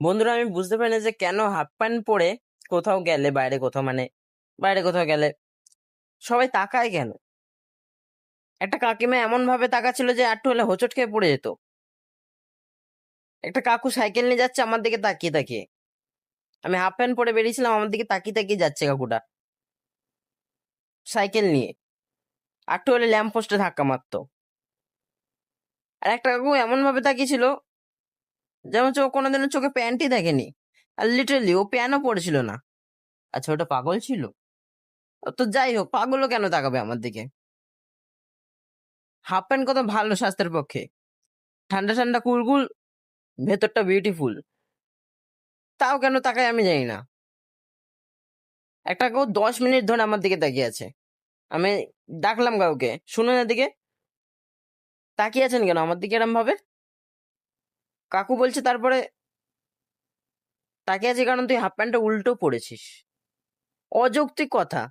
বন্ধুরা, আমি বুঝতে পারি না যে কেন হাফ প্যান্ট পরে কোথাও গেলে, বাইরে কোথাও মানে বাইরে কোথাও গেলে সবাই তাকায় কেন? একটা কাকিমা এমন ভাবে তাকাচ্ছিল যে একটু হলে হোঁচট খেয়ে পড়ে যেত। একটা কাকু সাইকেল নিয়ে যাচ্ছে আমার দিকে তাকিয়ে তাকিয়ে। আমি হাফ প্যান্ট পরে বেরিয়েছিলাম, আমার দিকে তাকিয়ে তাকিয়ে যাচ্ছে কাকুটা। সাইকেল নিয়ে। একটু হলে ল্যাম্প পোস্টে ধাক্কা মারতো। আর একটা কাকু এমন ভাবে তাকিয়েছিল যেমন চোখ কোনোদিনও চোখে প্যান্টই দেখেনি। আর লিটারালি ও প্যানও পড়েছিল না। আচ্ছা ওটা পাগল ছিল? তো যাই হোক, পাগলও কেন তাকাবে আমার দিকে? হাফ প্যান্ট কত ভালো স্বাস্থ্যের পক্ষে। ঠান্ডা ঠান্ডা কুলকুল, ভেতরটা বিউটিফুল তাও কেন তাকায় আমি জানি না। একটা কেউ দশ মিনিট ধরে আমার দিকে তাকিয়ে আছে। আমি ডাকলাম কাউকে। শুনুন এদিকে। তাকিয়ে আছেন কেন? আমার দিকে এরম ভাবে কাকু বলছে তারপরে তাকে আছে কারণ তুই হাফ প্যান্টটা উল্টো পড়েছিস অযৌক্তিক কথা।